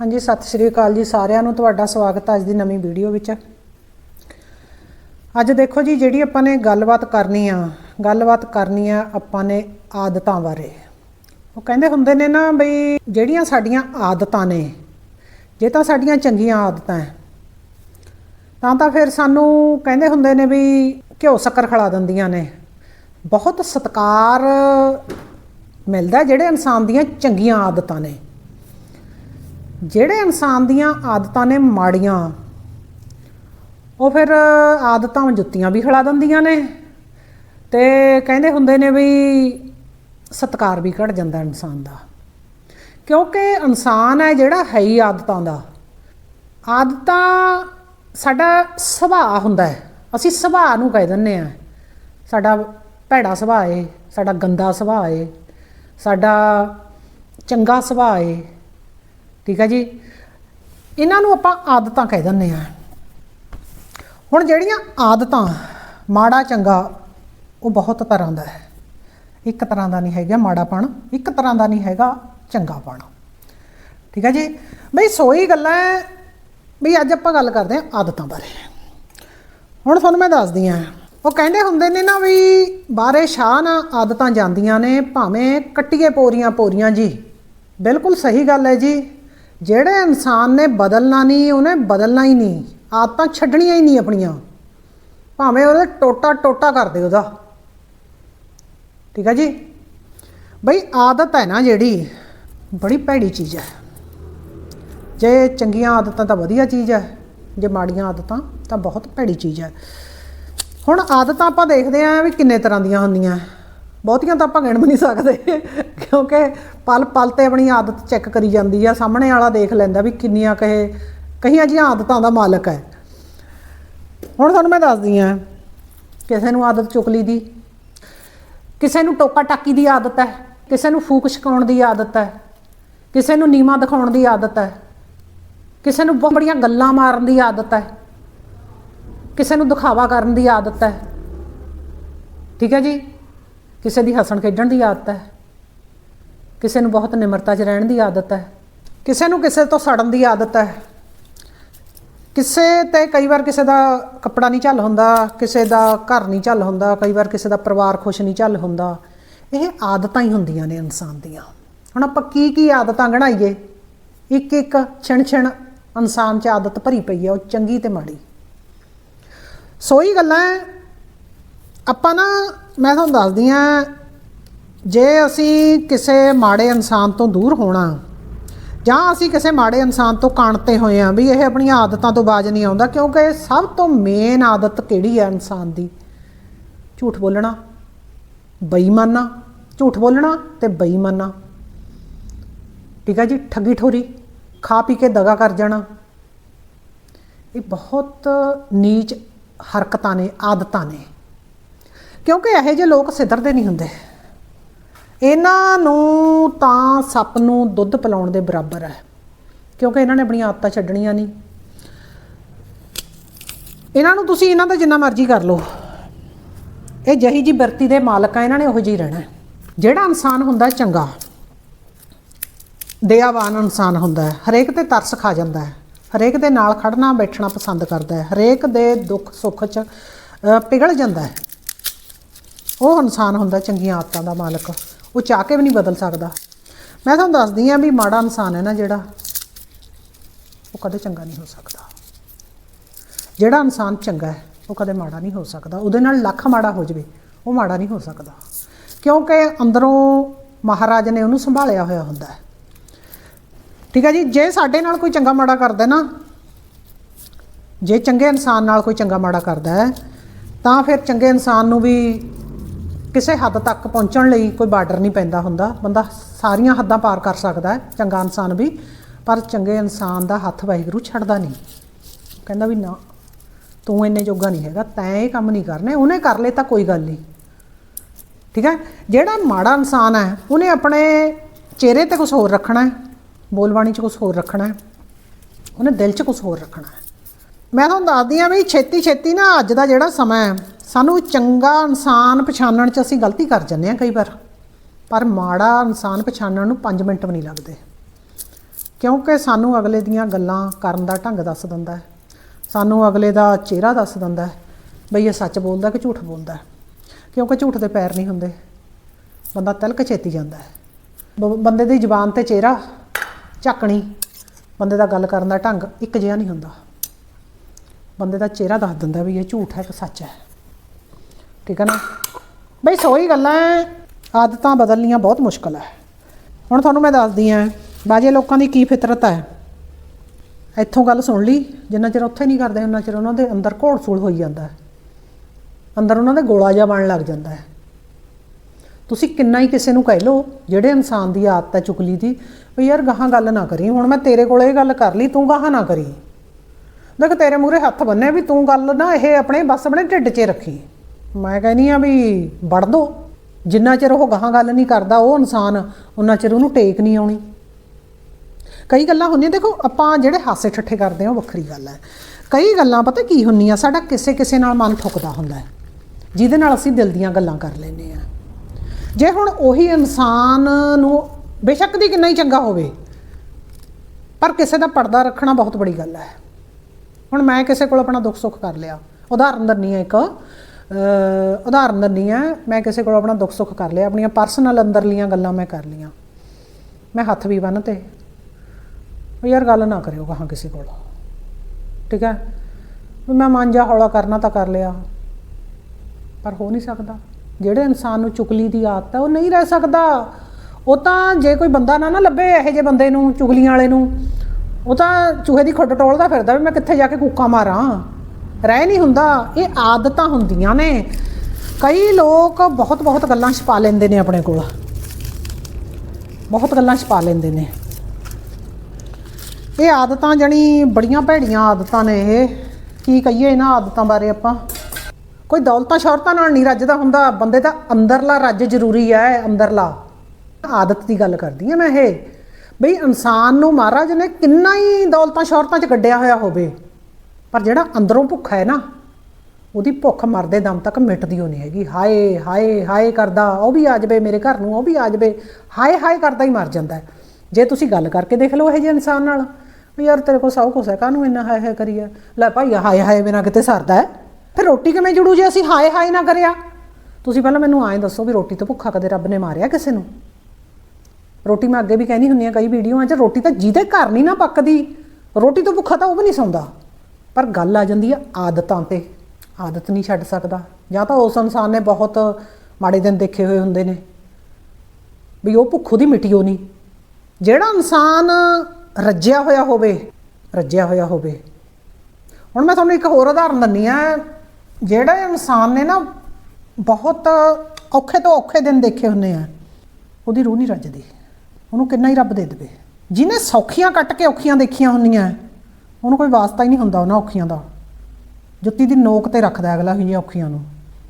ਹਾਂਜੀ, ਸਤਿ ਸ਼੍ਰੀ ਅਕਾਲ ਜੀ ਸਾਰਿਆਂ ਨੂੰ। ਤੁਹਾਡਾ ਸਵਾਗਤ ਹੈ ਅੱਜ ਦੀ ਨਵੀਂ ਵੀਡੀਓ ਵਿੱਚ। ਅੱਜ ਦੇਖੋ ਜੀ, ਜਿਹੜੀ ਆਪਾਂ ਨੇ ਗੱਲਬਾਤ ਕਰਨੀ ਆ, ਗੱਲਬਾਤ ਕਰਨੀ ਆ ਆਪਾਂ ਨੇ ਆਦਤਾਂ ਬਾਰੇ। ਉਹ ਕਹਿੰਦੇ ਹੁੰਦੇ ਨੇ ਨਾ ਬਈ, ਜਿਹੜੀਆਂ ਸਾਡੀਆਂ ਆਦਤਾਂ ਨੇ, ਜੇ ਤਾਂ ਸਾਡੀਆਂ ਚੰਗੀਆਂ ਆਦਤਾਂ ਹੈ ਤਾਂ ਤਾਂ ਫਿਰ ਸਾਨੂੰ ਕਹਿੰਦੇ ਹੁੰਦੇ ਨੇ ਵੀ ਘਿਓ ਸ਼ੱਕਰ ਖਿਲਾ ਦਿੰਦੀਆਂ ਨੇ। ਬਹੁਤ ਸਤਿਕਾਰ ਮਿਲਦਾ ਜਿਹੜੇ ਇਨਸਾਨ ਦੀਆਂ ਚੰਗੀਆਂ ਆਦਤਾਂ ਨੇ। ਜਿਹੜੇ ਇਨਸਾਨ ਦੀਆਂ ਆਦਤਾਂ ਨੇ ਮਾੜੀਆਂ, ਉਹ ਫਿਰ ਆਦਤਾਂ ਜੁੱਤੀਆਂ ਵੀ ਖਿਲਾ ਦਿੰਦੀਆਂ ਨੇ ਤੇ ਕਹਿੰਦੇ ਹੁੰਦੇ ਨੇ ਵੀ ਸਤਕਾਰ ਵੀ ਘਟ ਜਾਂਦਾ ਇਨਸਾਨ ਦਾ। ਕਿਉਂਕਿ ਇਨਸਾਨ ਹੈ ਜਿਹੜਾ ਹੈ ਹੀ ਆਦਤਾਂ ਦਾ। ਆਦਤਾਂ ਸਾਡਾ ਸੁਭਾਅ ਹੁੰਦਾ ਹੈ। ਅਸੀਂ ਸੁਭਾਅ ਨੂੰ ਕਹਿ ਦਿੰਦੇ ਆ ਸਾਡਾ ਭੈੜਾ ਸੁਭਾਅ ਏ, ਸਾਡਾ ਗੰਦਾ ਸੁਭਾਅ ਏ, ਸਾਡਾ ਚੰਗਾ ਸੁਭਾਅ ਏ। ਠੀਕ ਹੈ ਜੀ? ਇਹਨਾਂ ਨੂੰ ਆਪਾਂ ਆਦਤਾਂ ਕਹਿ ਦਿੰਦੇ ਆ ਹੁਣ ਜਿਹੜੀਆਂ ਆਦਤਾਂ ਮਾੜਾ ਚੰਗਾ, ਉਹ ਬਹੁਤ ਤਰ੍ਹਾਂ ਦਾ ਹੈ। ਇੱਕ ਤਰ੍ਹਾਂ ਦਾ ਨਹੀਂ ਹੈਗਾ ਮਾੜਾਪਣ, ਇੱਕ ਤਰ੍ਹਾਂ ਦਾ ਨਹੀਂ ਹੈਗਾ ਚੰਗਾਪਣ। ਠੀਕ ਹੈ ਜੀ? ਬਈ ਸੋਈ ਗੱਲਾਂ ਹੈ ਬਈ ਅੱਜ ਆਪਾਂ ਗੱਲ ਕਰਦੇ ਹਾਂ ਆਦਤਾਂ ਬਾਰੇ। ਹੁਣ ਤੁਹਾਨੂੰ ਮੈਂ ਦੱਸਦੀ ਆ ਉਹ ਕਹਿੰਦੇ ਹੁੰਦੇ ਨੇ ਨਾ ਵੀ ਬਾਰੇ ਸ਼ਾਹ ਨਾ ਆਦਤਾਂ ਜਾਂਦੀਆਂ ਨੇ, ਭਾਵੇਂ ਕੱਟੀਏ ਪੋਰੀਆਂ ਪੋਰੀਆਂ ਜੀ। ਬਿਲਕੁਲ ਸਹੀ ਗੱਲ ਹੈ ਜੀ। ਜਿਹੜੇ ਇਨਸਾਨ ਨੇ ਬਦਲਣਾ ਨਹੀਂ, ਉਹਨੇ ਬਦਲਣਾ ਹੀ ਨਹੀਂ। ਆਦਤਾਂ ਛੱਡਣੀਆਂ ਹੀ ਨਹੀਂ ਆਪਣੀਆਂ। ਭਾਵੇਂ ਉਹਦੇ ਟੋਟਾ ਟੋਟਾ ਕਰ ਦੇ ਉਹਦਾ। ਠੀਕ ਹੈ ਜੀ? ਬਈ ਆਦਤ ਹੈ ਨਾ ਜਿਹੜੀ, ਬੜੀ ਭੈੜੀ ਚੀਜ਼ ਹੈ। ਜੇ ਚੰਗੀਆਂ ਆਦਤਾਂ ਤਾਂ ਵਧੀਆ ਚੀਜ਼ ਹੈ, ਜੇ ਮਾੜੀਆਂ ਆਦਤਾਂ ਤਾਂ ਬਹੁਤ ਭੈੜੀ ਚੀਜ਼ ਹੈ। ਹੁਣ ਆਦਤਾਂ ਆਪਾਂ ਦੇਖਦੇ ਆਂ ਵੀ ਕਿੰਨੇ ਤਰ੍ਹਾਂ ਦੀਆਂ ਹੁੰਦੀਆਂ। ਬਹੁਤੀਆਂ ਤਾਂ ਆਪਾਂ ਗਿਣ ਵੀ ਨਹੀਂ ਸਕਦੇ, ਕਿਉਂਕਿ ਪਲ ਪਲ ਤੇ ਆਪਣੀ ਆਦਤ ਚੈੱਕ ਕਰੀ ਜਾਂਦੀ ਆ, ਸਾਹਮਣੇ ਵਾਲਾ ਦੇਖ ਲੈਂਦਾ ਵੀ ਕਿੰਨੀਆਂ ਕਹੇ ਕਈਆਂ ਜੀਆਂ ਆਦਤਾਂ ਦਾ ਮਾਲਕ ਹੈ। ਹੁਣ ਤੁਹਾਨੂੰ ਮੈਂ ਦੱਸਦੀ ਆਂ ਕਿਸੇ ਨੂੰ ਆਦਤ ਚੁਕਲੀ ਦੀ, ਕਿਸੇ ਨੂੰ ਟੋਕਾ ਟਾਕੀ ਦੀ ਆਦਤ ਹੈ, ਕਿਸੇ ਨੂੰ ਫੂਕ ਛਕਾਉਣ ਦੀ ਆਦਤ ਹੈ, ਕਿਸੇ ਨੂੰ ਨੀਵਾ ਦਿਖਾਉਣ ਦੀ ਆਦਤ ਹੈ, ਕਿਸੇ ਨੂੰ ਬਹੁਤ ਬੜੀਆਂ ਗੱਲਾਂ ਮਾਰਨ ਦੀ ਆਦਤ ਹੈ, ਕਿਸੇ ਨੂੰ ਦਿਖਾਵਾ ਕਰਨ ਦੀ ਆਦਤ ਹੈ। ਠੀਕ ਹੈ ਜੀ? ਕਿਸੇ ਦੀ ਹੱਸਣ ਖੇਡਣ ਦੀ ਆਦਤ ਹੈ। ਕਿਸੇ ਨੂੰ ਬਹੁਤ ਨਿਮਰਤਾ 'ਚ ਰਹਿਣ ਦੀ ਆਦਤ ਹੈ। ਕਿਸੇ ਨੂੰ ਕਿਸੇ ਤੋਂ ਸੜਨ ਦੀ ਆਦਤ ਹੈ। ਕਿਸੇ ਤੇ ਕਈ ਵਾਰ ਕਿਸੇ ਦਾ ਕੱਪੜਾ ਨਹੀਂ ਝੱਲ ਹੁੰਦਾ, ਕਿਸੇ ਦਾ ਘਰ ਨਹੀਂ ਝੱਲ ਹੁੰਦਾ, ਕਈ ਵਾਰ ਕਿਸੇ ਦਾ ਪਰਿਵਾਰ ਖੁਸ਼ ਨਹੀਂ ਝੱਲ ਹੁੰਦਾ। ਇਹ ਆਦਤਾਂ ਹੀ ਹੁੰਦੀਆਂ ਨੇ ਇਨਸਾਨ ਦੀਆਂ। ਹੁਣ ਆਪਾਂ ਕੀ ਕੀ ਆਦਤਾਂ ਗਣਾਈਏ? ਇੱਕ ਇੱਕ ਛਣ ਛਣ ਇਨਸਾਨ 'ਚ ਆਦਤ ਭਰੀ ਪਈ ਹੈ, ਉਹ ਚੰਗੀ ਤੇ ਮਾੜੀ। ਸੋਈ ਗੱਲਾਂ ਆਪਾਂ ਨਾ ਮੈਂ ਤੁਹਾਨੂੰ ਦੱਸਦੀ ਹਾਂ, ਜੇ ਅਸੀਂ ਕਿਸੇ ਮਾੜੇ ਇਨਸਾਨ ਤੋਂ ਦੂਰ ਹੋਣਾ, ਜਾਂ ਅਸੀਂ ਕਿਸੇ ਮਾੜੇ ਇਨਸਾਨ ਤੋਂ ਕਾਣਤੇ ਹੋਏ ਆ ਵੀ ਇਹ ਆਪਣੀਆਂ ਆਦਤਾਂ ਤੋਂ ਬਾਜ ਨਹੀਂ ਆਉਂਦਾ, ਕਿਉਂਕਿ ਸਭ ਤੋਂ ਮੇਨ ਆਦਤ ਕਿਹੜੀ ਹੈ ਇਨਸਾਨ ਦੀ? ਝੂਠ ਬੋਲਣਾ, ਬੇਈਮਾਨਾ, ਝੂਠ ਬੋਲਣਾ ਤੇ ਬੇਈਮਾਨਾ। ਠੀਕ ਹੈ ਜੀ ਠੱਗੀ ਠੋਰੀ ਖਾ ਪੀ ਕੇ ਦਗਾ ਕਰ ਜਾਣਾ। ਇਹ ਬਹੁਤ ਨੀਚ ਹਰਕਤਾਂ ਨੇ, ਆਦਤਾਂ ਨੇ। ਕਿਉਂਕਿ ਇਹੋ ਜਿਹੇ ਲੋਕ ਸਿੱਧਰਦੇ ਨਹੀਂ ਹੁੰਦੇ। ਇਹਨਾਂ ਨੂੰ ਤਾਂ ਸੱਪ ਨੂੰ ਦੁੱਧ ਪਿਲਾਉਣ ਦੇ ਬਰਾਬਰ ਹੈ, ਕਿਉਂਕਿ ਇਹਨਾਂ ਨੇ ਆਪਣੀਆਂ ਆਦਤਾਂ ਛੱਡਣੀਆਂ ਨਹੀਂ। ਇਹਨਾਂ ਨੂੰ ਤੁਸੀਂ ਇਹਨਾਂ ਦਾ ਜਿੰਨਾ ਮਰਜ਼ੀ ਕਰ ਲਓ। ਇਹ ਜਹੀ ਜੀ ਵਰਤੀ ਦੇ ਮਾਲਕ ਆ, ਇਹਨਾਂ ਨੇ ਉਹੋ ਜਿਹੀ ਰਹਿਣਾ ਜਿਹੜਾ ਇਨਸਾਨ ਹੁੰਦਾ ਚੰਗਾ, ਦਇਆਵਾਨ ਇਨਸਾਨ ਹੁੰਦਾ ਹੈ। ਹਰੇਕ ਤੇ ਤਰਸ ਖਾ ਜਾਂਦਾ ਹੈ। ਹਰੇਕ ਦੇ ਨਾਲ ਖੜਨਾ ਬੈਠਣਾ ਪਸੰਦ ਕਰਦਾ ਹੈ। ਹਰੇਕ ਦੇ ਦੁੱਖ ਸੁੱਖ 'ਚ ਪਿਘਲ ਜਾਂਦਾ ਹੈ। ਉਹ ਇਨਸਾਨ ਹੁੰਦਾ ਚੰਗੀਆਂ ਆਦਤਾਂ ਦਾ ਮਾਲਕ। ਉਹ ਚਾਹ ਕੇ ਵੀ ਨਹੀਂ ਬਦਲ ਸਕਦਾ। ਮੈਂ ਤੁਹਾਨੂੰ ਦੱਸਦੀ ਆ ਵੀ ਮਾੜਾ ਇਨਸਾਨ ਹੈ ਨਾ ਜਿਹੜਾ, ਉਹ ਕਦੇ ਚੰਗਾ ਨਹੀਂ ਹੋ ਸਕਦਾ। ਜਿਹੜਾ ਇਨਸਾਨ ਚੰਗਾ ਹੈ, ਉਹ ਕਦੇ ਮਾੜਾ ਨਹੀਂ ਹੋ ਸਕਦਾ। ਉਹਦੇ ਨਾਲ ਲੱਖ ਮਾੜਾ ਹੋ ਜਾਵੇ, ਉਹ ਮਾੜਾ ਨਹੀਂ ਹੋ ਸਕਦਾ। ਕਿਉਂਕਿ ਅੰਦਰੋਂ ਮਹਾਰਾਜ ਨੇ ਉਹਨੂੰ ਸੰਭਾਲਿਆ ਹੋਇਆ ਹੁੰਦਾ ਹੈ। ਠੀਕ ਹੈ ਜੀ, ਜੇ ਸਾਡੇ ਨਾਲ ਕੋਈ ਚੰਗਾ ਮਾੜਾ ਕਰਦਾ ਨਾ, ਜੇ ਚੰਗੇ ਇਨਸਾਨ ਨਾਲ ਕੋਈ ਚੰਗਾ ਮਾੜਾ ਕਰਦਾ ਹੈ, ਤਾਂ ਫਿਰ ਚੰਗੇ ਇਨਸਾਨ ਨੂੰ ਵੀ ਕਿਸੇ ਹੱਦ ਤੱਕ ਪਹੁੰਚਣ ਲਈ ਕੋਈ ਬਾਰਡਰ ਨਹੀਂ ਪੈਂਦਾ ਹੁੰਦਾ। ਬੰਦਾ ਸਾਰੀਆਂ ਹੱਦਾਂ ਪਾਰ ਕਰ ਸਕਦਾ ਹੈ। ਚੰਗਾ ਇਨਸਾਨ ਵੀ, ਪਰ ਚੰਗੇ ਇਨਸਾਨ ਦਾ ਹੱਥ ਵਾਹਿਗੁਰੂ ਛੱਡਦਾ ਨਹੀਂ। ਕਹਿੰਦਾ ਵੀ ਨਾ, ਤੂੰ ਇੰਨੇ ਜੋਗਾ ਨਹੀਂ ਹੈਗਾ, ਤੈਂ ਇਹ ਕੰਮ ਨਹੀਂ ਕਰਨੇ, ਉਹਨੇ ਕਰ ਲਏ ਤਾਂ ਕੋਈ ਗੱਲ ਨਹੀਂ। ਠੀਕ ਹੈ? ਜਿਹੜਾ ਮਾੜਾ ਇਨਸਾਨ ਹੈ, ਉਹਨੇ ਆਪਣੇ ਚਿਹਰੇ ਤੇ ਕੁਝ ਹੋਰ ਰੱਖਣਾ ਹੈ, ਬੋਲਬਾਣੀ 'ਚ ਕੁਝ ਹੋਰ ਰੱਖਣਾ ਹੈ, ਉਹਨੇ ਦਿਲ 'ਚ ਕੁਝ ਹੋਰ ਰੱਖਣਾ ਹੈ। ਮੈਂ ਤੁਹਾਨੂੰ ਦੱਸਦੀ ਆ ਵੀ ਛੇਤੀ ਛੇਤੀ ਨਾ ਅੱਜ ਦਾ ਜਿਹੜਾ ਸਮਾਂ ਹੈ, ਸਾਨੂੰ ਚੰਗਾ ਇਨਸਾਨ ਪਛਾਣਨ 'ਚ ਅਸੀਂ ਗਲਤੀ ਕਰ ਜਾਂਦੇ ਆ ਕਈ ਵਾਰ। ਪਰ ਮਾੜਾ ਇਨਸਾਨ ਪਛਾਣਨ ਨੂੰ 5 ਮਿੰਟ ਵੀ ਨਹੀਂ ਲੱਗਦੇ। ਕਿਉਂਕਿ ਸਾਨੂੰ ਅਗਲੇ ਦੀਆਂ ਗੱਲਾਂ ਕਰਨ ਦਾ ਢੰਗ ਦੱਸ ਦਿੰਦਾ ਹੈ। ਸਾਨੂੰ ਅਗਲੇ ਦਾ ਚਿਹਰਾ ਦੱਸ ਦਿੰਦਾ ਹੈ। ਬਈ ਇਹ ਸੱਚ ਬੋਲਦਾ ਕਿ ਝੂਠ ਬੋਲਦਾ ਕਿਉਂਕਿ ਝੂਠ ਦੇ ਪੈਰ ਨਹੀਂ ਹੁੰਦੇ। ਬੰਦਾ ਤਿਲਕ ਛੇਤੀ ਜਾਂਦਾ ਹੈ। ਬ- ਬੰਦੇ ਦੀ ਜ਼ੁਬਾਨ ਤੇ ਚਿਹਰਾ ਝਾਕਣੀ, ਬੰਦੇ ਦਾ ਗੱਲ ਕਰਨ ਦਾ ਢੰਗ ਇੱਕ ਜਿਹਾ ਨਹੀਂ ਹੁੰਦਾ। ਬੰਦੇ ਦਾ ਚਿਹਰਾ ਦੱਸ ਦਿੰਦਾ ਵੀ ਇਹ ਝੂਠ ਹੈ ਕਿ ਸੱਚ ਹੈ। ਠੀਕ ਹੈ ਨਾ? ਬਈ ਸੋਈ ਗੱਲਾਂ ਹੈ, ਆਦਤਾਂ ਬਦਲਣੀਆਂ ਬਹੁਤ ਮੁਸ਼ਕਲ ਹੈ। ਹੁਣ ਤੁਹਾਨੂੰ ਮੈਂ ਦੱਸਦੀ ਹਾਂ ਬਾਜੇ ਲੋਕਾਂ ਦੀ ਕੀ ਫਿਤਰਤ ਹੈ। ਇੱਥੋਂ ਗੱਲ ਸੁਣ ਲਈ। ਜਿੰਨਾ ਚਿਰ ਉੱਥੇ ਨਹੀਂ ਕਰਦੇ ਉਹਨਾਂ ਚਿਰ ਉਹਨਾਂ ਦੇ ਅੰਦਰ ਘੋੜ-ਸੂਲ ਹੋਈ ਜਾਂਦਾ ਹੈ। ਅੰਦਰ ਉਹਨਾਂ ਦਾ ਗੋਲਾ ਜਿਹਾ ਬਣਨ ਲੱਗ ਜਾਂਦਾ ਹੈ। ਤੁਸੀਂ ਕਿੰਨਾ ਹੀ ਕਿਸੇ ਨੂੰ ਕਹਿ ਲਓ ਜਿਹੜੇ ਇਨਸਾਨ ਦੀ ਆਦਤ ਹੈ ਚੁਗਲੀ ਦੀ ਵੀ ਯਾਰ ਗਾਹਾਂ ਗੱਲ ਨਾ ਕਰੀ। ਹੁਣ ਮੈਂ ਤੇਰੇ ਕੋਲ ਇਹ ਗੱਲ ਕਰ ਲਈ ਤੂੰ ਗਾਹਾਂ ਨਾ ਕਰੀ। ਦੇਖ ਤੇਰੇ ਮੂਹਰੇ ਹੱਥ ਬੰਨੇ ਵੀ ਤੂੰ ਗੱਲ ਨਾ ਇਹ ਆਪਣੇ ਬਸ ਆਪਣੇ ਢਿੱਡ 'ਚ ਰੱਖੀ। ਮੈਂ ਕਹਿੰਦੀ ਆ ਵੀ ਵੜ ਦੋ। ਜਿੰਨਾ ਚਿਰ ਉਹ ਗਾਹਾਂ ਗੱਲ ਨਹੀਂ ਕਰਦਾ, ਉਹ ਇਨਸਾਨ ਉਹਨਾਂ ਚਿਰ ਉਹਨੂੰ ਟੇਕ ਨਹੀਂ ਆਉਣੀ। ਕਈ ਗੱਲਾਂ ਹੁੰਦੀਆਂ, ਦੇਖੋ, ਆਪਾਂ ਜਿਹੜੇ ਹਾਸੇ ਠੱਠੇ ਕਰਦੇ ਆ ਉਹ ਵੱਖਰੀ ਗੱਲ ਹੈ। ਕਈ ਗੱਲਾਂ ਪਤਾ ਕੀ ਹੁੰਦੀਆਂ, ਸਾਡਾ ਕਿਸੇ ਕਿਸੇ ਨਾਲ ਮਨ ਠੁਕਦਾ ਹੁੰਦਾ ਹੈ। ਜਿਹਦੇ ਨਾਲ ਅਸੀਂ ਦਿਲ ਦੀਆਂ ਗੱਲਾਂ ਕਰ ਲੈਂਦੇ ਆ ਜੇ ਹੁਣ ਉਹੀ ਇਨਸਾਨ ਨੂੰ ਬੇਸ਼ੱਕ ਦੀ ਕਿੰਨਾ ਹੀ ਚੰਗਾ ਹੋਵੇ, ਪਰ ਕਿਸੇ ਦਾ ਪਰਦਾ ਰੱਖਣਾ ਬਹੁਤ ਬੜੀ ਗੱਲ ਹੈ। ਹੁਣ ਮੈਂ ਕਿਸੇ ਕੋਲ ਆਪਣਾ ਦੁੱਖ ਸੁੱਖ ਕਰ ਲਿਆ। ਉਦਾਹਰਨ ਦਿੰਨੀ ਆ ਇੱਕ ਉਦਾਹਰਨ ਦਿੰਨੀ ਆ ਮੈਂ ਕਿਸੇ ਕੋਲ ਆਪਣਾ ਦੁੱਖ ਸੁੱਖ ਕਰ ਲਿਆ, ਆਪਣੀਆਂ ਪਰਸਨਲ ਅੰਦਰਲੀਆਂ ਗੱਲਾਂ ਮੈਂ ਕਰ ਲੀਆਂ ਮੈਂ ਹੱਥ ਵੀ ਬੰਨ ਤੇ ਯਾਰ ਗੱਲ ਨਾ ਕਰਿਓ ਕਹਾਂ ਕਿਸੇ ਕੋਲ। ਠੀਕ ਹੈ? ਮੈਂ ਮਾਂਜਾ ਹੌਲਾ ਕਰਨਾ ਤਾਂ ਕਰ ਲਿਆ। ਪਰ ਹੋ ਨਹੀਂ ਸਕਦਾ। ਜਿਹੜੇ ਇਨਸਾਨ ਨੂੰ ਚੁਗਲੀ ਦੀ ਆਦਤ ਹੈ, ਉਹ ਨਹੀਂ ਰਹਿ ਸਕਦਾ। ਉਹ ਤਾਂ ਜੇ ਕੋਈ ਬੰਦਾ ਨਾ ਨਾ ਲੱਭੇ ਇਹੋ ਜਿਹੇ ਬੰਦੇ ਨੂੰ, ਚੁਗਲੀਆਂ ਵਾਲੇ ਨੂੰ ਉਹ ਤਾਂ ਚੂਹੇ ਦੀ ਖੁੱਡ ਟੋਲਦਾ ਫਿਰਦਾ ਵੀ ਮੈਂ ਕਿੱਥੇ ਜਾ ਕੇ ਕੂਕਾ ਮਾਰਾਂ। ਰਹਿ ਨਹੀਂ ਹੁੰਦਾ। ਇਹ ਆਦਤਾਂ ਹੁੰਦੀਆਂ ਨੇ। ਕਈ ਲੋਕ ਬਹੁਤ ਬਹੁਤ ਗੱਲਾਂ ਛਪਾ ਲੈਂਦੇ ਨੇ ਆਪਣੇ ਕੋਲ। ਬਹੁਤ ਗੱਲਾਂ ਛਪਾ ਲੈਂਦੇ ਨੇ। ਇਹ ਆਦਤਾਂ ਜਣੀ ਬੜੀਆਂ ਭੈੜੀਆਂ ਆਦਤਾਂ ਨੇ ਇਹ। ਕੀ ਕਹੀਏ ਇਹਨਾਂ ਆਦਤਾਂ ਬਾਰੇ ਆਪਾਂ? ਕੋਈ ਦੌਲਤਾਂ ਸ਼ੌਹਰਤਾਂ ਨਾਲ ਨਹੀਂ ਰੱਜਦਾ ਹੁੰਦਾ। ਬੰਦੇ ਦਾ ਅੰਦਰਲਾ ਰੱਜ ਜ਼ਰੂਰੀ ਹੈ, ਅੰਦਰਲਾ। ਆਦਤ ਦੀ ਗੱਲ ਕਰਦੀ ਹਾਂ ਮੈਂ ਇਹ। ਬਈ ਇਨਸਾਨ ਨੂੰ ਮਹਾਰਾਜ ਨੇ ਕਿੰਨਾ ਹੀ ਦੌਲਤਾਂ ਸ਼ੌਹਰਤਾਂ 'ਚ ਕੱਢਿਆ ਹੋਇਆ ਹੋਵੇ, ਪਰ ਜਿਹੜਾ ਅੰਦਰੋਂ ਭੁੱਖਾ ਹੈ ਨਾ, ਉਹਦੀ ਭੁੱਖ ਮਰਦੇ ਦਮ ਤੱਕ ਮਿਟਦੀ ਹੋ ਨਹੀਂ ਹੈਗੀ। ਹਾਏ ਹਾਏ ਹਾਏ ਕਰਦਾ, ਉਹ ਵੀ ਆ ਜਾਵੇ ਮੇਰੇ ਘਰ ਨੂੰ, ਉਹ ਵੀ ਆ ਜਾਵੇ। ਹਾਏ ਹਾਏ ਕਰਦਾ ਹੀ ਮਰ ਜਾਂਦਾ ਜੇ ਤੁਸੀਂ ਗੱਲ ਕਰਕੇ ਦੇਖ ਲਓ ਇਹ ਜਿਹੇ ਇਨਸਾਨ ਨਾਲ, ਵੀ ਯਾਰ ਤੇਰੇ ਕੋਲ ਸਭ ਕੁਛ ਹੈ, ਕਾਹਨੂੰ ਇੰਨਾ ਹਾਏ ਹਾਏ ਕਰੀਏ ਲੈ ਭਾਈ, ਹਾਏ ਹਾਏ ਬਿਨਾਂ ਕਿਤੇ ਸਰਦਾ ਹੈ। ਫਿਰ ਰੋਟੀ ਕਿਵੇਂ ਜੁੜੂ ਜੇ ਅਸੀਂ ਹਾਏ ਹਾਏ ਨਾ ਕਰਿਆ? ਤੁਸੀਂ ਪਹਿਲਾਂ ਮੈਨੂੰ ਐਂ ਦੱਸੋ ਵੀ ਰੋਟੀ ਤੋਂ ਭੁੱਖਾ ਕਦੇ ਰੱਬ ਨੇ ਮਾਰਿਆ ਕਿਸੇ ਨੂੰ? ਰੋਟੀ ਮੈਂ ਅੱਗੇ ਵੀ ਕਹਿੰਦੀ ਹੁੰਦੀ ਆ ਕਈ ਵੀਡੀਓਆਂ 'ਚ, ਰੋਟੀ ਤਾਂ ਜਿਹਦੇ ਘਰ ਨਹੀਂ ਨਾ ਪੱਕਦੀ, ਰੋਟੀ ਤੋਂ ਭੁੱਖਾ ਤਾਂ ਉਹ ਵੀ ਨਹੀਂ ਸੌਂਦਾ। ਪਰ ਗੱਲ ਆ ਜਾਂਦੀ ਆ ਆਦਤਾਂ ਤੇ, ਆਦਤ ਨਹੀਂ ਛੱਡ ਸਕਦਾ। ਜਾਂ ਤਾਂ ਉਸ ਇਨਸਾਨ ਨੇ ਬਹੁਤ ਮਾੜੇ ਦਿਨ ਦੇਖੇ ਹੋਏ ਹੁੰਦੇ ਨੇ, ਵੀ ਉਹ ਭੁੱਖ ਉਹਦੀ ਮਿਟੀ ਨਹੀਂ। ਜਿਹੜਾ ਇਨਸਾਨ ਰੱਜਿਆ ਹੋਇਆ ਹੋਵੇ, ਰੱਜਿਆ ਹੋਇਆ ਹੋਵੇ। ਹੁਣ ਮੈਂ ਤੁਹਾਨੂੰ ਇੱਕ ਹੋਰ ਉਦਾਹਰਨ ਦਿੰਨੀ ਆ ਜਿਹੜਾ ਇਨਸਾਨ ਨੇ ਨਾ ਬਹੁਤ ਔਖੇ ਤੋਂ ਔਖੇ ਦਿਨ ਦੇਖੇ ਹੁੰਦੇ ਆ, ਉਹਦੀ ਰੂਹ ਨਹੀਂ ਰੱਜਦੀ। ਉਹਨੂੰ ਕਿੰਨਾ ਹੀ ਰੱਬ ਦੇ ਦੇਵੇ। ਜਿਹਨੇ ਸੌਖੀਆਂ ਕੱਟ ਕੇ ਔਖੀਆਂ ਦੇਖੀਆਂ ਹੁੰਦੀਆਂ, ਉਹਨੂੰ ਕੋਈ ਵਾਸਤਾ ਹੀ ਨਹੀਂ ਹੁੰਦਾ ਉਹਨਾਂ ਔਖੀਆਂ ਦਾ। ਜੁੱਤੀ ਦੀ ਨੋਕ ਤੇ ਰੱਖਦਾ ਅਗਲਾ ਹੋਈਆਂ ਔਖੀਆਂ ਨੂੰ,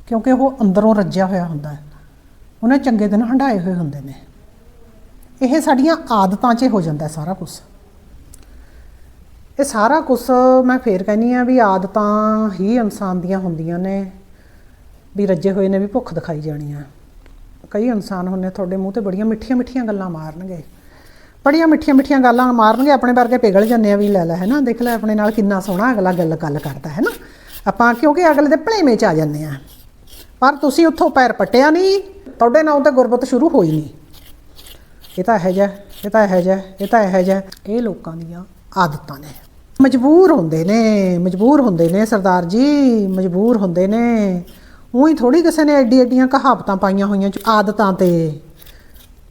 ਕਿਉਂਕਿ ਉਹ ਅੰਦਰੋਂ ਰੱਜਿਆ ਹੋਇਆ ਹੁੰਦਾ ਹੈ। ਉਹਨੇ ਚੰਗੇ ਦਿਨ ਹੰਡਾਏ ਹੋਏ ਹੁੰਦੇ ਨੇ। ਇਹ ਸਾਡੀਆਂ ਆਦਤਾਂ 'ਚ ਹੋ ਜਾਂਦਾ ਸਾਰਾ ਕੁਝ ਇਹ ਸਾਰਾ ਕੁਝ ਮੈਂ ਫੇਰ ਕਹਿੰਨੀ ਆ ਵੀ ਆਦਤਾਂ ਹੀ ਇਨਸਾਨ ਦੀਆਂ ਹੁੰਦੀਆਂ ਨੇ, ਵੀ ਰੱਜੇ ਹੋਏ ਨੇ ਵੀ ਭੁੱਖ ਦਿਖਾਈ ਜਾਣੀ ਆ। ਕਈ ਇਨਸਾਨ ਹੁੰਨੇ ਤੁਹਾਡੇ ਮੂੰਹ ਤੇ ਬੜੀਆਂ ਮਿੱਠੀਆਂ ਮਿੱਠੀਆਂ ਗੱਲਾਂ ਮਾਰਨਗੇ। ਬੜੀਆਂ ਮਿੱਠੀਆਂ ਮਿੱਠੀਆਂ ਗੱਲਾਂ ਮਾਰਨਗੇ, ਆਪਣੇ ਵਰਗੇ ਪਿਘਲ ਜੰਨੇ ਆ ਵੀ ਲੈ ਲੈ ਹੈ ਦੇਖ ਲੈ, ਆਪਣੇ ਨਾਲ ਕਿੰਨਾ ਸੋਹਣਾ ਅਗਲਾ ਗੱਲ ਗੱਲ ਕਰਦਾ ਹੈ ਆਪਾਂ ਕਿਉਂਕਿ ਅਗਲੇ ਦੇ ਭਲੇਵੇਂ ਚ ਆ ਜਾਂਦੇ ਆ। ਪਰ ਤੁਸੀਂ ਉੱਥੋਂ ਪੈਰ ਪੱਟਿਆ ਨਹੀਂ, ਤੁਹਾਡੇ ਨਾਲ ਤਾਂ ਗੁਰਬਤ ਸ਼ੁਰੂ ਹੋਈ ਨਹੀਂ। ਇਹ ਤਾਂ ਇਹੋ ਜਿਹਾ, ਇਹ ਤਾਂ ਇਹੋ ਜਿਹਾ, ਇਹ ਤਾਂ ਇਹੋ ਜਿਹਾ। ਇਹ ਲੋਕਾਂ ਦੀਆਂ ਆਦਤਾਂ ਨੇ। ਮਜਬੂਰ ਹੁੰਦੇ ਨੇ, ਮਜਬੂਰ ਹੁੰਦੇ ਨੇ ਸਰਦਾਰ ਜੀ, ਮਜਬੂਰ ਹੁੰਦੇ ਨੇ। ਉਹੀ ਥੋੜੀ ਕਿਸੇ ਨੇ ਐਡੀ ਐਡੀਆਂ ਕਹਾਵਤਾਂ ਪਾਈਆਂ ਹੋਈਆਂ ਚ ਆਦਤਾਂ ਤੇ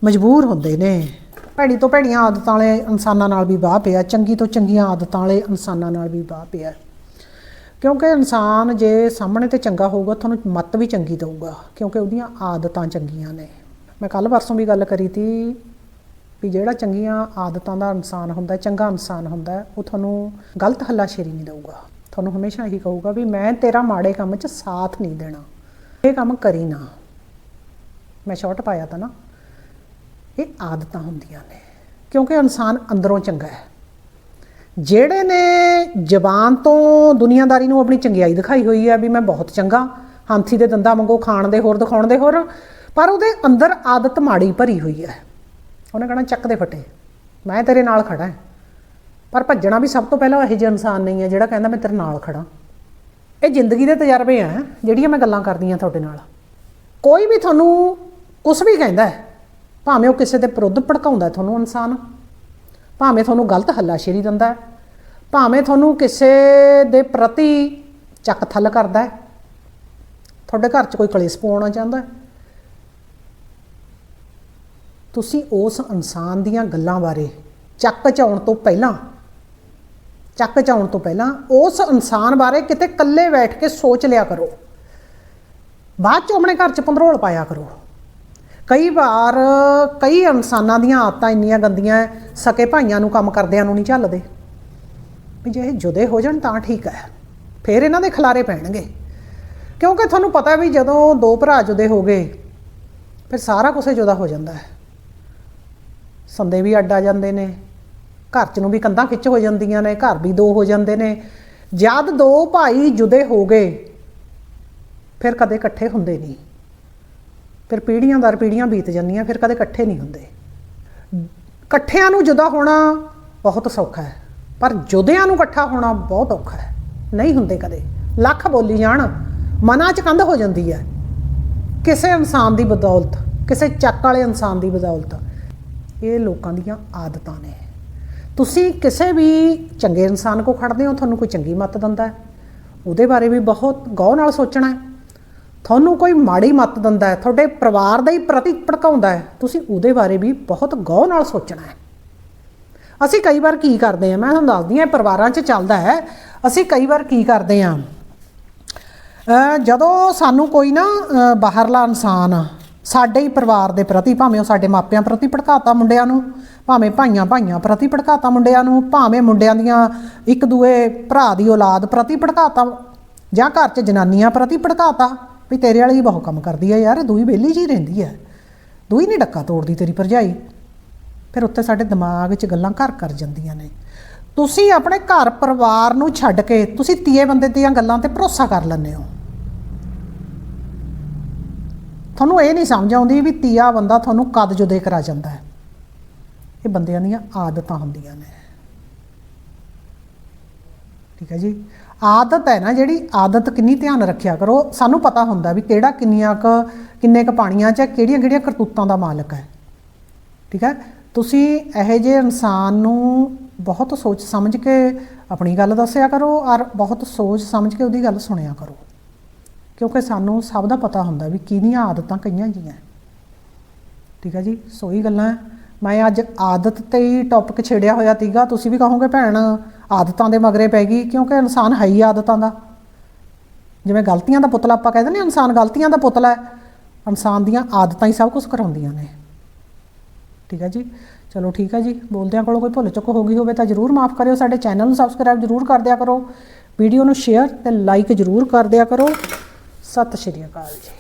ਮਜਬੂਰ ਹੁੰਦੇ ਨੇ। ਭੈੜੀ ਤੋਂ ਭੈੜੀਆਂ ਆਦਤਾਂ ਵਾਲੇ ਇਨਸਾਨਾਂ ਨਾਲ ਵੀ ਵਾਹ ਪਿਆ, ਚੰਗੀ ਤੋਂ ਚੰਗੀਆਂ ਆਦਤਾਂ ਵਾਲੇ ਇਨਸਾਨਾਂ ਨਾਲ ਵੀ ਵਾਹ ਪਿਆ। ਕਿਉਂਕਿ ਇਨਸਾਨ ਜੇ ਸਾਹਮਣੇ ਤੇ ਚੰਗਾ ਹੋਊਗਾ, ਤੁਹਾਨੂੰ ਮੱਤ ਵੀ ਚੰਗੀ ਦਊਗਾ, ਕਿਉਂਕਿ ਉਹਦੀਆਂ ਆਦਤਾਂ ਚੰਗੀਆਂ ਨੇ। ਮੈਂ ਕੱਲ ਪਰਸੋਂ ਵੀ ਗੱਲ ਕਰੀ ਤੀ ਵੀ ਜਿਹੜਾ ਚੰਗੀਆਂ ਆਦਤਾਂ ਦਾ ਇਨਸਾਨ ਹੁੰਦਾ, ਚੰਗਾ ਇਨਸਾਨ ਹੁੰਦਾ, ਉਹ ਤੁਹਾਨੂੰ ਗਲਤ ਹੱਲਾਸ਼ੇਰੀ ਨਹੀਂ ਦਊਗਾ। ਤੁਹਾਨੂੰ ਹਮੇਸ਼ਾ ਇਹੀ ਕਹੂਗਾ ਵੀ ਮੈਂ ਤੇਰਾ ਮਾੜੇ ਕੰਮ 'ਚ ਸਾਥ ਨਹੀਂ ਦੇਣਾ। ਇਹ ਕੰਮ ਕਰੀ ਨਾ। ਮੈਂ ਸ਼ਾਰਟ ਪਾਇਆ ਤਾਂ ਨਾ, ਇਹ ਆਦਤਾਂ ਹੁੰਦੀਆਂ ਨੇ। ਕਿਉਂਕਿ ਇਨਸਾਨ ਅੰਦਰੋਂ ਚੰਗਾ ਹੈ। ਜਿਹੜੇ ਨੇ ਜ਼ਬਾਨ ਤੋਂ ਦੁਨੀਆਦਾਰੀ ਨੂੰ ਆਪਣੀ ਚੰਗਿਆਈ ਦਿਖਾਈ ਹੋਈ ਹੈ ਵੀ ਮੈਂ ਬਹੁਤ ਚੰਗਾ, ਹਾਂਥੀ ਦੇ ਦੰਦਾਂ ਵਾਂਗੂ, ਖਾਣ ਦੇ ਹੋਰ, ਦਿਖਾਉਣ ਦੇ ਹੋਰ, ਪਰ ਉਹਦੇ ਅੰਦਰ ਆਦਤ ਮਾੜੀ ਭਰੀ ਹੋਈ ਹੈ। ਉਹਨੇ ਕਹਣਾ, ਚੱਕ ਦੇ ਫਟੇ, ਮੈਂ ਤੇਰੇ ਨਾਲ ਖੜਾ ਹਾਂ। ਪਰ ਭੱਜਣਾ ਵੀ ਸਭ ਤੋਂ ਪਹਿਲਾਂ ਇਹੋ ਜਿਹੇ ਇਨਸਾਨ ਨਹੀਂ ਹੈ ਜਿਹੜਾ ਕਹਿੰਦਾ, ਮੈਂ ਤੇਰੇ ਨਾਲ ਖੜਾ ਇਹ ਜ਼ਿੰਦਗੀ ਦੇ ਤਜਰਬੇ ਆ ਜਿਹੜੀਆਂ ਮੈਂ ਗੱਲਾਂ ਕਰਦੀ ਹਾਂ ਤੁਹਾਡੇ ਨਾਲ। ਕੋਈ ਵੀ ਤੁਹਾਨੂੰ ਕੁਝ ਵੀ ਕਹਿੰਦਾ ਹੈ, ਭਾਵੇਂ ਉਹ ਕਿਸੇ ਦੇ ਵਿਰੁੱਧ ਭੜਕਾਉਂਦਾ ਤੁਹਾਨੂੰ ਇਨਸਾਨ, ਭਾਵੇਂ ਤੁਹਾਨੂੰ ਗਲਤ ਹੱਲਾਸ਼ੇਰੀ ਦਿੰਦਾ ਹੈ, ਭਾਵੇਂ ਤੁਹਾਨੂੰ ਕਿਸੇ ਦੇ ਪ੍ਰਤੀ ਚੱਕ ਥੱਲ ਕਰਦਾ ਹੈ, ਤੁਹਾਡੇ ਘਰ 'ਚ ਕੋਈ ਕਲੇਸ਼ ਪਾਉਣਾ ਚਾਹੁੰਦਾ ਹੈ। ਤੁਸੀਂ ਉਸ ਇਨਸਾਨ ਦੀਆਂ ਗੱਲਾਂ ਬਾਰੇ ਚੱਕ ਚਾਉਣ ਤੋਂ ਪਹਿਲਾਂ ਚੱਕ ਚਾਉਣ ਤੋਂ ਪਹਿਲਾਂ ਉਸ ਇਨਸਾਨ ਬਾਰੇ ਕਿਤੇ ਇਕੱਲੇ ਬੈਠ ਕੇ ਸੋਚ ਲਿਆ ਕਰੋ। ਬਾਅਦ ਚ ਆਪਣੇ ਘਰ ਚ ਪੰਧਰੋਲ ਪਾਇਆ ਕਰੋ। ਕਈ ਵਾਰ ਕਈ ਇਨਸਾਨਾਂ ਦੀਆਂ ਆਦਤਾਂ ਇੰਨੀਆਂ ਗੰਦੀਆਂ ਹੈ, ਸਕੇ ਭਾਈਆਂ ਨੂੰ ਕੰਮ ਕਰਦਿਆਂ ਨੂੰ ਨਹੀਂ ਝੱਲਦੇ ਵੀ ਜੇ ਇਹ ਜੁਦੇ ਹੋ ਜਾਣ ਤਾਂ ਠੀਕ ਹੈ ਫਿਰ ਇਹਨਾਂ ਦੇ ਖਿਲਾਰੇ ਪੈਣਗੇ। ਕਿਉਂਕਿ ਤੁਹਾਨੂੰ ਪਤਾ ਵੀ ਜਦੋਂ ਦੋ ਭਰਾ ਜੁਦੇ ਹੋ ਗਏ ਫਿਰ ਸਾਰਾ ਕੁਝ ਜੁਦਾ ਹੋ ਜਾਂਦਾ ਹੈ ਸੰਦੇ ਵੀ ਅੱਡ ਆ ਜਾਂਦੇ ਨੇ। ਘਰ ਚ ਨੂੰ ਵੀ ਕੰਧਾਂ ਖਿੱਚ ਹੋ ਜਾਂਦੀਆਂ ਨੇ, ਘਰ ਵੀ ਦੋ ਹੋ ਜਾਂਦੇ ਨੇ। ਜਦ ਦੋ ਭਾਈ ਜੁਦੇ ਹੋ ਗਏ, ਫਿਰ ਕਦੇ ਇਕੱਠੇ ਹੁੰਦੇ ਨਹੀਂ। ਫਿਰ ਪੀੜ੍ਹੀਆਂ ਦਰ ਪੀੜ੍ਹੀਆਂ ਬੀਤ ਜਾਂਦੀਆਂ, ਫਿਰ ਕਦੇ ਇਕੱਠੇ ਨਹੀਂ ਹੁੰਦੇ। ਇਕੱਠਿਆਂ ਨੂੰ ਜੁਦਾ ਹੋਣਾ ਬਹੁਤ ਸੌਖਾ ਹੈ, ਪਰ ਜੁਦਿਆਂ ਨੂੰ ਇਕੱਠਾ ਹੋਣਾ ਬਹੁਤ ਔਖਾ ਹੈ। ਨਹੀਂ ਹੁੰਦੇ ਕਦੇ। ਲੱਖ ਬੋਲੀ ਜਾਣ, ਮਨਾਂ 'ਚ ਕੰਧ ਹੋ ਜਾਂਦੀ ਹੈ। ਕਿਸੇ ਇਨਸਾਨ ਦੀ ਬਦੌਲਤ, ਕਿਸੇ ਚੱਕ ਵਾਲੇ ਇਨਸਾਨ ਦੀ ਬਦੌਲਤ। ਇਹ ਲੋਕਾਂ ਦੀਆਂ ਆਦਤਾਂ ਨੇ। ਤੁਸੀਂ ਕਿਸੇ ਵੀ ਚੰਗੇ ਇਨਸਾਨ ਕੋ ਖੜਦੇ ਹੋ, ਤੁਹਾਨੂੰ ਕੋਈ ਚੰਗੀ ਮੱਤ ਦਿੰਦਾ ਹੈ? ਉਹਦੇ ਬਾਰੇ ਵੀ ਬਹੁਤ ਗੌਰ ਨਾਲ ਸੋਚਣਾ ਹੈ। ਤੁਹਾਨੂੰ ਕੋਈ ਮਾੜੀ ਮੱਤ ਦਿੰਦਾ ਹੈ, ਤੁਹਾਡੇ ਪਰਿਵਾਰ ਦਾ ਹੀ ਪ੍ਰਤੀ ਭੜਕਾਉਂਦਾ ਹੈ। ਤੁਸੀਂ ਉਹਦੇ ਬਾਰੇ ਵੀ ਬਹੁਤ ਗੌਰ ਨਾਲ ਸੋਚਣਾ ਹੈ। ਅਸੀਂ ਕਈ ਵਾਰ ਕੀ ਕਰਦੇ ਆ ਮੈਂ ਤੁਹਾਨੂੰ ਦੱਸਦੀ ਹਾਂ ਪਰਿਵਾਰਾਂ 'ਚ ਚੱਲਦਾ ਹੈ। ਅਸੀਂ ਕਈ ਵਾਰ ਕੀ ਕਰਦੇ ਆ ਜਦੋਂ ਸਾਨੂੰ ਕੋਈ ਨਾ ਬਾਹਰਲਾ ਇਨਸਾਨ ਸਾਡੇ ਹੀ ਪਰਿਵਾਰ ਦੇ ਪ੍ਰਤੀ, ਭਾਵੇਂ ਉਹ ਸਾਡੇ ਮਾਪਿਆਂ ਪ੍ਰਤੀ ਭੜਕਾਤਾ ਮੁੰਡਿਆਂ ਨੂੰ, ਭਾਵੇਂ ਭਾਈਆਂ ਭਾਈਆਂ ਪ੍ਰਤੀ ਭੜਕਾਤਾ ਮੁੰਡਿਆਂ ਨੂੰ, ਭਾਵੇਂ ਮੁੰਡਿਆਂ ਦੀਆਂ ਇੱਕ ਦੂਏ ਭਰਾ ਦੀ ਔਲਾਦ ਪ੍ਰਤੀ ਭੜਕਾਤਾ, ਜਾਂ ਘਰ 'ਚ ਜਨਾਨੀਆਂ ਪ੍ਰਤੀ ਭੜਕਾਤਾ, ਵੀ ਤੇਰੇ ਵਾਲੀ ਹੀ ਬਹੁਤ ਕੰਮ ਕਰਦੀ ਹੈ ਯਾਰ, ਦੂਈ ਬੇਲੀ ਜੀ ਰਹਿੰਦੀ ਹੈ ਦੂਈ ਨਹੀਂ ਡੱਕਾ ਤੋੜਦੀ ਤੇਰੀ ਭਰਜਾਈ। ਫਿਰ ਉੱਤੇ ਸਾਡੇ ਦਿਮਾਗ 'ਚ ਗੱਲਾਂ ਘਰ ਕਰ ਜਾਂਦੀਆਂ ਨੇ। ਤੁਸੀਂ ਆਪਣੇ ਘਰ ਪਰਿਵਾਰ ਨੂੰ ਛੱਡ ਕੇ, ਤੁਸੀਂ ਤੀਏ ਬੰਦੇ ਦੀਆਂ ਗੱਲਾਂ ਤੇ ਭਰੋਸਾ ਕਰ ਲੈਂਦੇ ਹੋ। ਤੁਹਾਨੂੰ ਇਹ ਨਹੀਂ ਸਮਝ ਆਉਂਦੀ ਵੀ ਤੀਆ ਬੰਦਾ ਤੁਹਾਨੂੰ ਕਦ ਜੁਦੇ ਕਰਾ ਜਾਂਦਾ ਹੈ। ਇਹ ਬੰਦਿਆਂ ਦੀਆਂ ਆਦਤਾਂ ਹੁੰਦੀਆਂ ਨੇ। ਠੀਕ ਹੈ ਜੀ? ਆਦਤ ਹੈ ਨਾ ਜਿਹੜੀ ਆਦਤ ਕਿੰਨੀ ਧਿਆਨ ਰੱਖਿਆ ਕਰੋ। ਸਾਨੂੰ ਪਤਾ ਹੁੰਦਾ ਵੀ ਕਿਹੜਾ ਕਿੰਨੀਆਂ ਕ, ਕਿੰਨੇ ਕ ਪਾਣੀਆਂ 'ਚ ਕਿਹੜੀਆਂ ਕਿਹੜੀਆਂ ਕਰਤੂਤਾਂ ਦਾ ਮਾਲਕ ਹੈ। ਠੀਕ ਹੈ? ਤੁਸੀਂ ਇਹੋ ਜਿਹੇ ਇਨਸਾਨ ਨੂੰ ਬਹੁਤ ਸੋਚ ਸਮਝ ਕੇ ਆਪਣੀ ਗੱਲ ਦੱਸਿਆ ਕਰੋ ਔਰ ਬਹੁਤ ਸੋਚ ਸਮਝ ਕੇ ਉਹਦੀ ਗੱਲ ਸੁਣਿਆ ਕਰੋ। ਕਿਉਂਕਿ ਸਾਨੂੰ ਸਭ ਦਾ ਪਤਾ ਹੁੰਦਾ ਵੀ ਕਿਹਦੀਆਂ ਆਦਤਾਂ ਕਈਆਂ ਜੀਆਂ ਠੀਕ ਹੈ ਜੀ? ਸੋ ਹੀ ਗੱਲਾਂ ਮੈਂ ਅੱਜ ਆਦਤ ਤੇ ਹੀ ਟੌਪਿਕ ਛੇੜਿਆ ਹੋਇਆ ਤੀਗਾ। ਤੁਸੀਂ ਵੀ ਕਹੋਗੇ ਭੈਣ, ਆਦਤਾਂ ਦੇ ਮਗਰੇ ਪੈ ਗਈ, ਕਿਉਂਕਿ ਇਨਸਾਨ ਹੈ ਹੀ ਆਦਤਾਂ ਦਾ। ਜਿਵੇਂ ਗਲਤੀਆਂ ਦਾ ਪੁਤਲਾ ਆਪਾਂ ਕਹਿੰਦੇ ਨੇ, ਇਨਸਾਨ ਗਲਤੀਆਂ ਦਾ ਪੁਤਲਾ ਹੈ। ਇਨਸਾਨ ਦੀਆਂ ਆਦਤਾਂ ਹੀ ਸਭ ਕੁਝ ਕਰਾਉਂਦੀਆਂ ਨੇ। ਠੀਕ ਹੈ ਜੀ? ਚਲੋ ਠੀਕ ਹੈ ਜੀ। ਬੋਲਦਿਆਂ ਕੋਲੋਂ ਕੋਈ ਭੁੱਲ ਚੁੱਕ ਹੋ ਗਈ ਹੋਵੇ ਤਾਂ ਜਰੂਰ ਮਾਫ ਕਰਿਓ। ਸਾਡੇ ਚੈਨਲ ਨੂੰ ਸਬਸਕ੍ਰਾਈਬ ਜਰੂਰ ਕਰ ਦਿਆ ਕਰੋ। ਵੀਡੀਓ ਨੂੰ ਸ਼ੇਅਰ ਤੇ ਲਾਈਕ ਜਰੂਰ ਕਰ ਦਿਆ ਕਰੋ। ਸਤਿ ਸ਼੍ਰੀ ਅਕਾਲ ਜੀ।